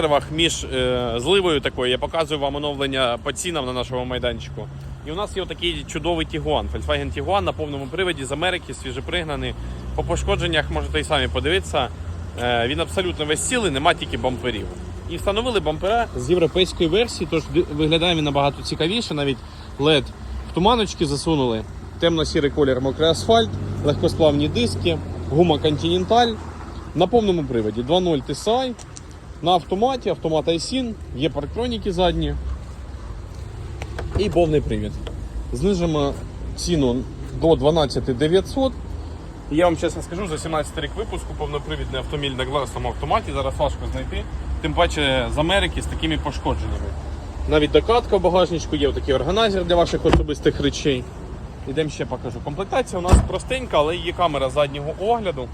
перервах між е, зливою такою я показую вам оновлення по цінам на нашому майданчику. І у нас є такий чудовий Тігуан. Volkswagen Tiguan на повному приводі з Америки, свіжепригнаний. По пошкодженнях можете і самі подивитися. Е, він абсолютно весь цілий, нема тільки бамперів. І встановили бампера з європейської версії, тож виглядає він набагато цікавіше. Навіть LED в туманочки засунули. Темно-сірий колір мокрий асфальт, легкосплавні диски, гума Continental. На повному приводі 2.0 TSI, на автоматі, автомат iSIN, є парктроніки задні і повний привід. Знижимо ціну до 12 900. Я вам чесно скажу, за 17 рік випуску повнопривідний автомобіль на класному автоматі зараз важко знайти, тим паче з Америки з такими пошкодженнями. Навіть докатка в багажничку є, такий органайзер для ваших особистих речей. Ідемо ще покажу. Комплектація у нас простенька, але є камера заднього огляду.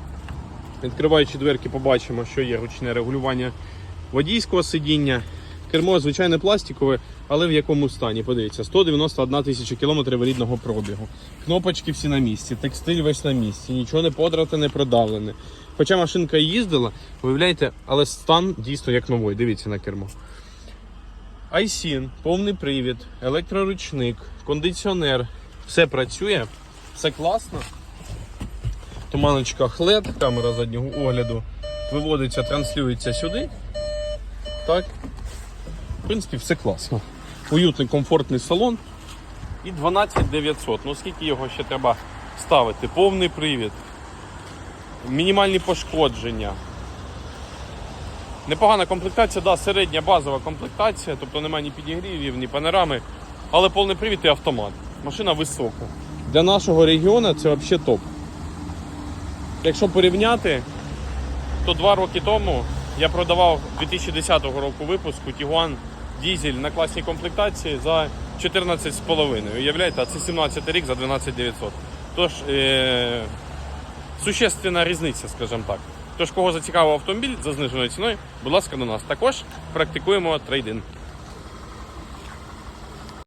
Відкриваючи дверки, побачимо, що є ручне регулювання водійського сидіння. Кермо звичайне пластикове, але в якому стані? Подивіться, 191 тисяча кілометрів рідного пробігу. Кнопочки всі на місці, текстиль весь на місці, нічого не подрате, не продавлене. Хоча машинка їздила, виявляєте, але стан дійсно як новий. Дивіться на кермо. iSIN, повний привід, електроручник, кондиціонер. Все працює, все класно. Туманочка LED, камера заднього огляду. Виводиться, транслюється сюди. Так. В принципі, все класно. Уютний, комфортний салон. І 12900. Ну скільки його ще треба ставити? Повний привід. Мінімальні пошкодження. Непогана комплектація, да, середня базова комплектація, тобто немає ні підігрівів, ні панорами, але повний привід і автомат. Машина висока. Для нашого регіону це взагалі топ. Якщо порівняти, то два роки тому я продавав 2010 року випуску Tiguan дізель на класній комплектації за 14,5. Уявляєте, а це 17 рік за 12900. Тож е- существенна різниця, скажімо так. Тож, кого зацікавив автомобіль за зниженою ціною, будь ласка, до нас. Також практикуємо трейдинг.